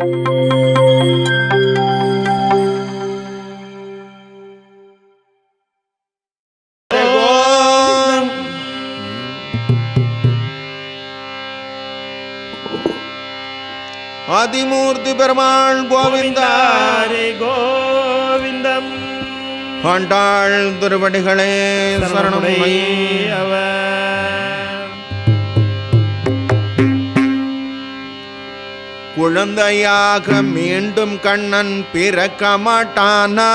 ஆதிமூர்த்தி பெருமாள் கோவிந்தா. ஹரி கோவிந்தம். ஆண்டாள் திருவடிகளே சரணம் அவர். குழந்தையாக மீண்டும் கண்ணன் பிறக்க மாட்டானா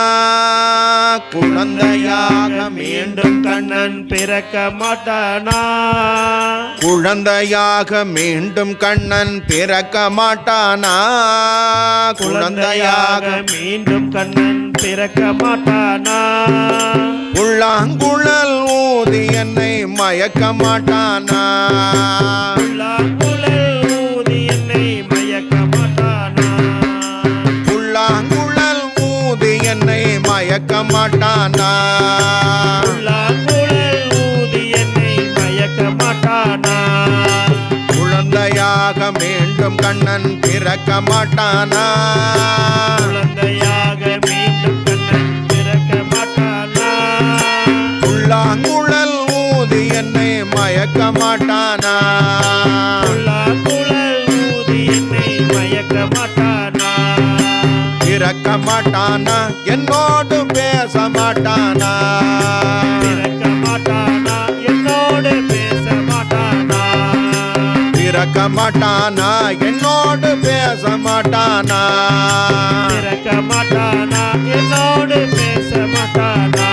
குழந்தையாக மீண்டும் கண்ணன் பிறக்க மாட்டானா குழந்தையாக மீண்டும் கண்ணன் பிறக்க மாட்டானா குழந்தையாக மீண்டும் கண்ணன் பிறக்க மாட்டானா உள்ளாங்குழல் ஊதி என்னை மயக்க மாட்டானா மயக்க மாட்டானா? குழந்தையாக மீண்டும் கண்ணன் பிறக்க மாட்டானா? குழந்தையாக மீண்டும் கண்ணன் பிறக்க மாட்டானா? உள்ளாங்குழல் ஊதி என்னை மயக்க மாட்டானா? மாட்டானா? என்னோடு பேச மாட்டானா? பிறக்க மாட்டானா? என்னோடு பேச மாட்டானா? பிறக்க மாட்டானா? என்னோடு பேச மாட்டானா? பிறக்க மாட்டானா? என்னோடு பேச மாட்டானா?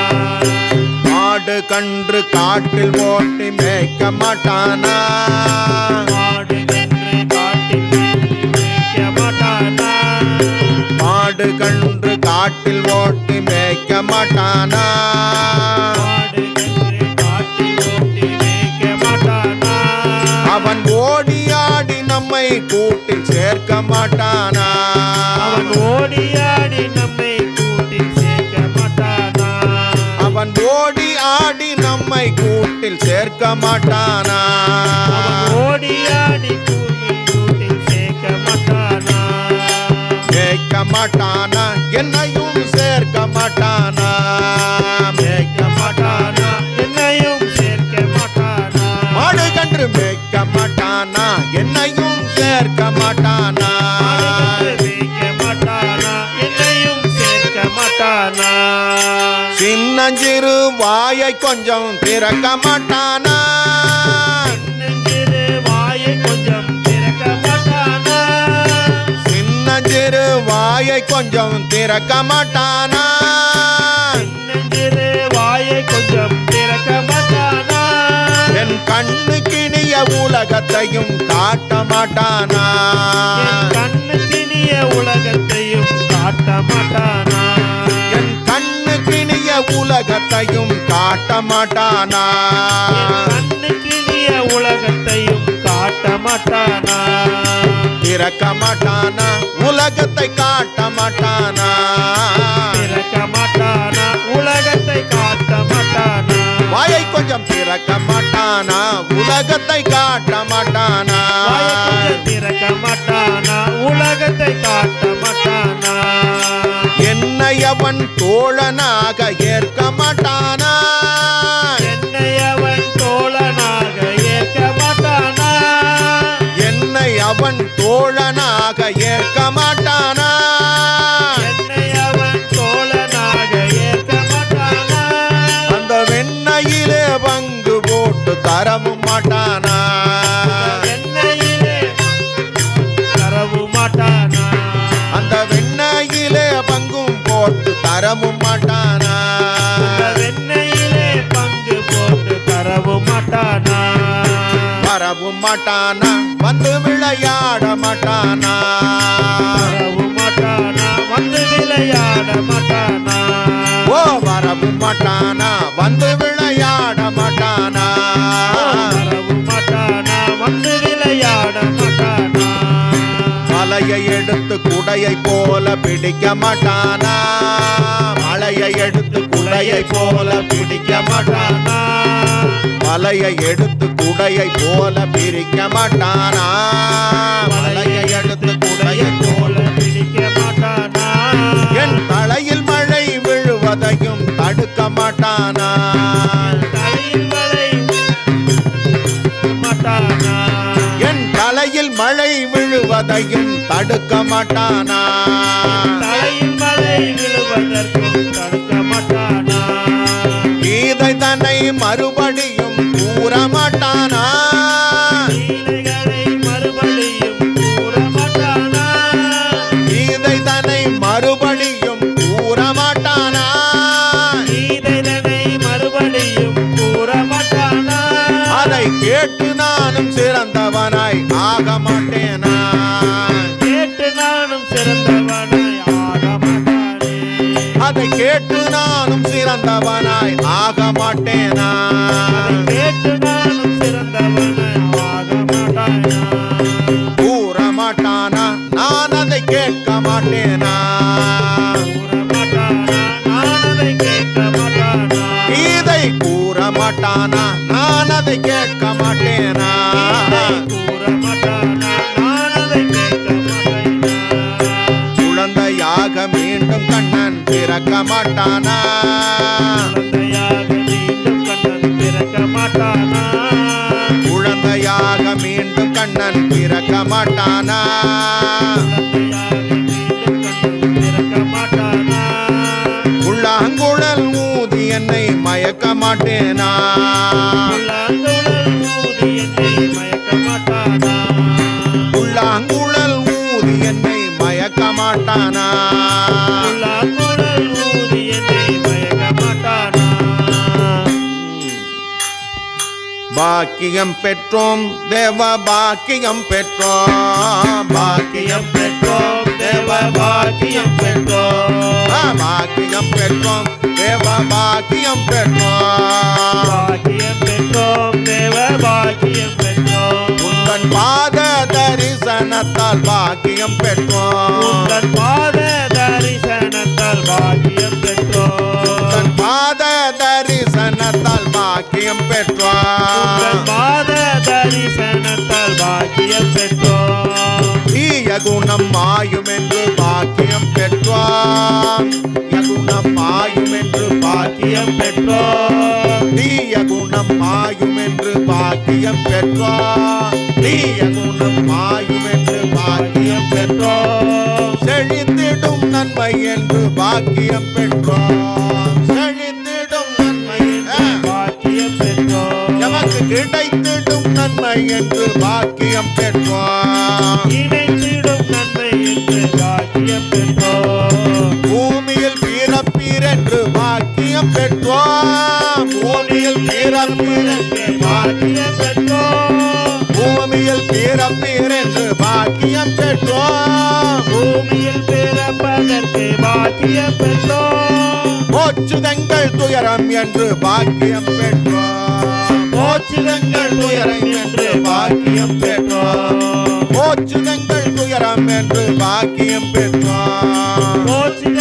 மாடு கன்று காட்டில் ஓட்டி மேய்க்க மாட்டானா? காட்டில் ஓட்டி மேய்க்க மாட்டானா? அவன் ஓடி ஆடி நம்மை கூட்டில் சேர்க்க மாட்டானா? அவன் ஓடியாடி நம்மை கூட்டில் சேர்க்க மாட்டானா? அவன் ஓடி ஆடி நம்மை கூட்டில் சேர்க்க மாட்டானா? கூட்டில் கூட்டில் சேர்க்க மாட்டானா? மேய்க்க மாட்டானா? என்னையும் மாட்டானா? சின்னஞ்சிறு வாயை கொஞ்சம் திறக்க மாட்டானா? நெஞ்சிரு வாயை கொஞ்சம் திறக்க மாட்டானா? சின்னஞ்சிறு வாயை கொஞ்சம் திறக்க மாட்டானா நெஞ்சிரு வாயை கொஞ்சம் கண்ணு கிணிய உலகத்தையும் காட்ட மாட்டானா கண்ணு திணிய உலகத்தையும் காட்ட மாட்டானா என் கண்ணு கிணிய உலகத்தையும் காட்ட மாட்டானா கண்ணு கிணிய உலகத்தையும் காட்ட மாட்டானா திறக்க மாட்டானா உலகத்தை காட்ட திறக்க மாட்டானா? உலகத்தை காட்ட மாட்டானா? திறக்க மாட்டானா? உலகத்தை காட்ட மாட்டானா? என்னை அவன் தோழனாக ஏற்க மாட்டானா? என்னை அவன் தோழனாக ஏற்க மாட்டானா? என்னை அவன் தோழனாக ஏற்க மாட்டானா? தரவும் மாட்டானா? என்னையிலே தரவு மாட்டானா? அந்த வெண்ணையிலே பங்கும் போட்டு தரவும் மாட்டானா? வெண்ணெயிலே பங்கு போட்டு தரவு மாட்டானா? வரவும் மாட்டானா? வந்து விளையாட மாட்டானா? தரவு மாட்டானா? வந்து விளையாட மாட்டானா? ஓ வரவும் மாட்டானா? வந்து விளையாட மாட்டானா? மழையை எடுத்து குடையை போல பிடிக்க மாட்டானா? மழையை எடுத்து குடையை போல பிடிக்க மாட்டானா? மலையை எடுத்து குடையை போல பிரிக்க மாட்டானா? மலையை எடுத்து குடையை போல பிடிக்க மாட்டானா? என் தலையில் மழை விழுவதையும் தடுக்க மாட்டானா? தலையில் மழை விழுவதையும் தடுக்க அதை கேட்டு நானும் சிறந்தவனாய் ஆக மாட்டேனா அதை கேட்டு நானும் சிறந்தவனாய் கூற மாட்டானா நான் அதை கேட்க மாட்டேனா கீதை கூற மாட்டானா நான் அதை கேட்க மாட்டேனா குழந்தையாக மீண்டும் கண்ணன் பிறக்க மாட்டானா? குழந்தையாக மீண்டும் கண்ணன் பிறக்க மாட்டானா? குழந்தையாக மீண்டும் கண்ணன் பிறக்க மாட்டானா? குழந்தையாக மீண்டும் கண்ணன் பிறக்க மாட்டானா? உள்ளாங்குழல் ஊதி என்னை மயக்க மாட்டேனா? மாட்டானா? பாக்கியம் பெற்றோம் தேவ பாக்கியம் பெற்றோம். பாக்கியம் பெற்றோம் தேவ பாக்கியம் பெற்றோம். பாக்கியம் பெற்றோம் தேவ பாக்கியம் பெற்றோம். பாக்கியம் பெற்றோம் தேவ பாக்கியம் பெற்றோம். உந்தன் பாத தரிசனத்தால் பாக்கியம் பெற்றோம். உங்கள் பாக்கியம் பெற்றோம் பாத தரிசனத்தால் பாக்கியம் பெற்றோம் பாத தரிசனத்தால் பாக்கியம் பெற்றோம் தீய குணம் மாயும் என்று பாக்கியம் பெற்றோம் குணம் மாயும் என்று பாக்கியம் பெற்றோம் தீய குணம் மாயும் என்று பாக்கியம் பெற்றோம் தீய குணம் மாயும் என்று பாக்கியம் பெற்றோம் செழித்திடும் நன்மை என்று பாக்கியம் பெற்றோம். செழித்திடும் நன்மை ஆ. பாக்கியம் பெற்றோம். எமக்கு கிடைத்திடும் நன்மை என்று பாக்கியம் பெற்றோம். இணைத்திடும் நன்மை என்று பாக்கியம் பெற்றோம். பூமியில் பிறப்பீர் என்று பாக்கியம் பெற்றோம். பூமியில் பிறப்பீர் என்று பாக்கியம் பெற்றோம். பூமியில் பிறப்பீர் என்று பாக்கியம் பெற்றோம். பூமியில் பிறப்பதற்கு பாக்கியம் பெற்றோம். போச்சுதங்கள் துயரம் என்று பாக்கியம் பெற்றோம். போச்சுதங்கள் துயரம் என்று பாக்கியம் பெற்றோம். போச்சுதங்கள் துயரம் என்று பாக்கியம் பெற்றோம். போச்சுதங்கள்